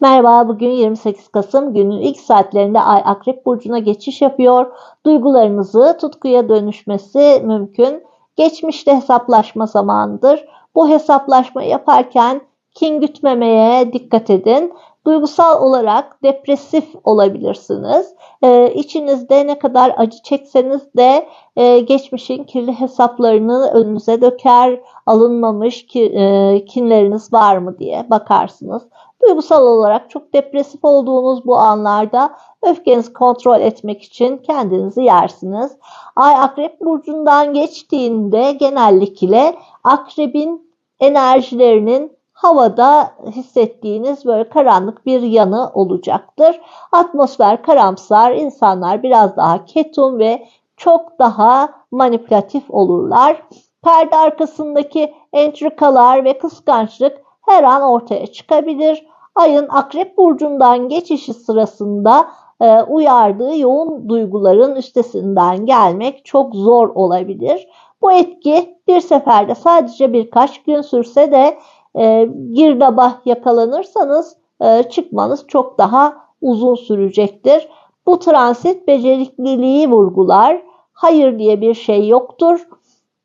Merhaba, bugün 28 Kasım günün ilk saatlerinde Ay Akrep Burcu'na geçiş yapıyor. Duygularınızı tutkuya dönüşmesi mümkün. Geçmişte hesaplaşma zamanıdır. Bu hesaplaşma yaparken kin gütmemeye dikkat edin. Duygusal olarak depresif olabilirsiniz. Ee, içinizde ne kadar acı çekseniz de e, geçmişin kirli hesaplarını önünüze döker, alınmamış ki, e, kinleriniz var mı diye bakarsınız. Duygusal olarak çok depresif olduğunuz bu anlarda öfkenizi kontrol etmek için kendinizi yersiniz. Ay akrep burcundan geçtiğinde genellikle akrebin enerjilerinin havada hissettiğiniz böyle karanlık bir yanı olacaktır. Atmosfer karamsar, insanlar biraz daha ketum ve çok daha manipülatif olurlar. Perde arkasındaki entrikalar ve kıskançlık her an ortaya çıkabilir. Ayın akrep burcundan geçişi sırasında e, uyardığı yoğun duyguların üstesinden gelmek çok zor olabilir. Bu etki bir seferde sadece birkaç gün sürse de e, girdaba yakalanırsanız e, çıkmanız çok daha uzun sürecektir. Bu transit becerikliliği vurgular. Hayır diye bir şey yoktur.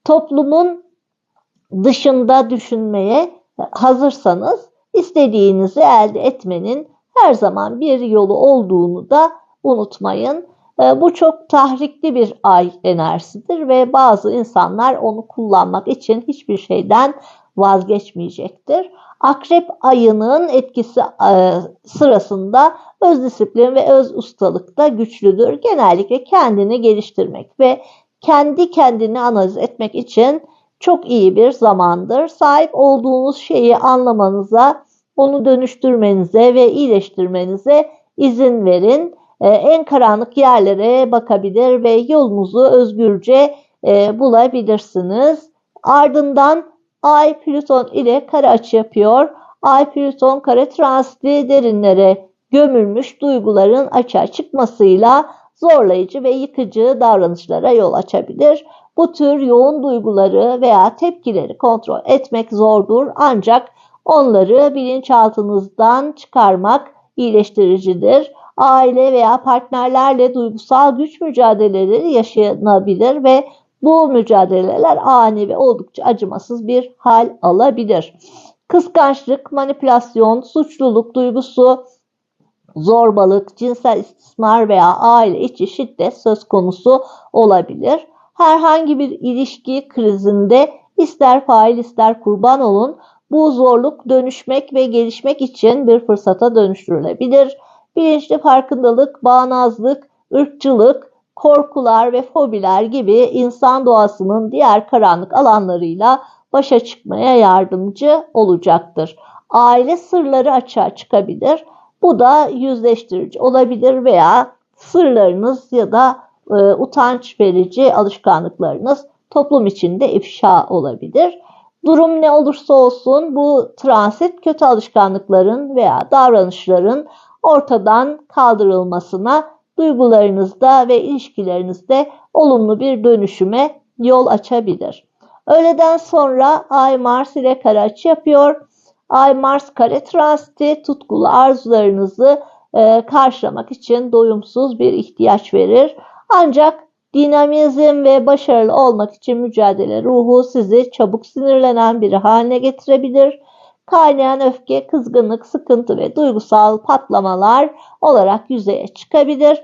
Toplumun dışında düşünmeye hazırsanız istediğinizi elde etmenin her zaman bir yolu olduğunu da unutmayın. Ee, bu çok tahrikli bir ay enerjisidir ve bazı insanlar onu kullanmak için hiçbir şeyden vazgeçmeyecektir. Akrep ayının etkisi e, sırasında öz disiplin ve öz ustalık da güçlüdür. Genellikle kendini geliştirmek ve kendi kendini analiz etmek için çok iyi bir zamandır. Sahip olduğunuz şeyi anlamanıza, onu dönüştürmenize ve iyileştirmenize izin verin. Ee, en karanlık yerlere bakabilir ve yolunuzu özgürce e, bulabilirsiniz. Ardından Ay Plüton ile kare açı yapıyor. Ay Plüton kare transiti derinlere gömülmüş duyguların açığa çıkmasıyla zorlayıcı ve yıkıcı davranışlara yol açabilir. Bu tür yoğun duyguları veya tepkileri kontrol etmek zordur ancak onları bilinçaltınızdan çıkarmak iyileştiricidir. Aile veya partnerlerle duygusal güç mücadeleleri yaşanabilir ve bu mücadeleler ani ve oldukça acımasız bir hal alabilir. Kıskançlık, manipülasyon, suçluluk duygusu, zorbalık, cinsel istismar veya aile içi şiddet söz konusu olabilir. Herhangi bir ilişki krizinde ister fail ister kurban olun bu zorluk dönüşmek ve gelişmek için bir fırsata dönüştürülebilir. Bilinçli farkındalık, bağnazlık, ırkçılık, korkular ve fobiler gibi insan doğasının diğer karanlık alanlarıyla başa çıkmaya yardımcı olacaktır. Aile sırları açığa çıkabilir. Bu da yüzleştirici olabilir veya sırlarınız ya da e, utanç verici alışkanlıklarınız toplum içinde ifşa olabilir. Durum ne olursa olsun bu transit kötü alışkanlıkların veya davranışların ortadan kaldırılmasına duygularınızda ve ilişkilerinizde olumlu bir dönüşüme yol açabilir. Öğleden sonra Ay Mars ile kare açı yapıyor. Ay Mars kare transiti tutkulu arzularınızı e, karşılamak için doyumsuz bir ihtiyaç verir. Ancak dinamizm ve başarılı olmak için mücadele ruhu sizi çabuk sinirlenen biri haline getirebilir. Kaynayan öfke, kızgınlık, sıkıntı ve duygusal patlamalar olarak yüzeye çıkabilir.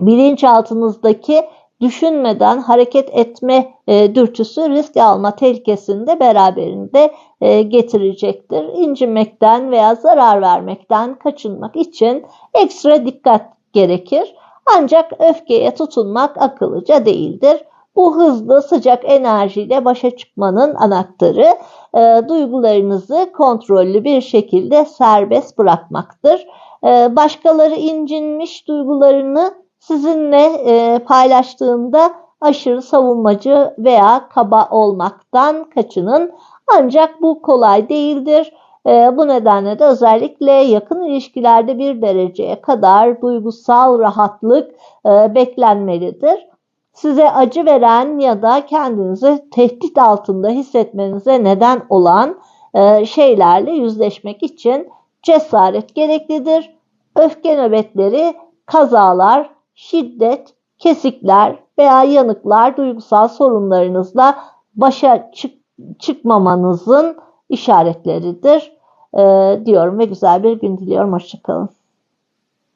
Bilinçaltınızdaki düşünmeden hareket etme e, dürtüsü risk alma tehlikesini de beraberinde e, getirecektir. İncinmekten veya zarar vermekten kaçınmak için ekstra dikkat gerekir. Ancak öfkeye tutunmak akıllıca değildir. Bu hızlı sıcak enerjiyle başa çıkmanın anahtarı e, duygularınızı kontrollü bir şekilde serbest bırakmaktır. E, başkaları incinmiş duygularını sizinle e, paylaştığında aşırı savunmacı veya kaba olmaktan kaçının. Ancak bu kolay değildir. E, bu nedenle de özellikle yakın ilişkilerde bir dereceye kadar duygusal rahatlık e, beklenmelidir. Size acı veren ya da kendinizi tehdit altında hissetmenize neden olan e, şeylerle yüzleşmek için cesaret gereklidir. Öfke nöbetleri, kazalar, şiddet, kesikler veya yanıklar duygusal sorunlarınızla başa çık çıkmamanızın işaretleridir e, diyorum ve güzel bir gün diliyorum. Hoşçakalın.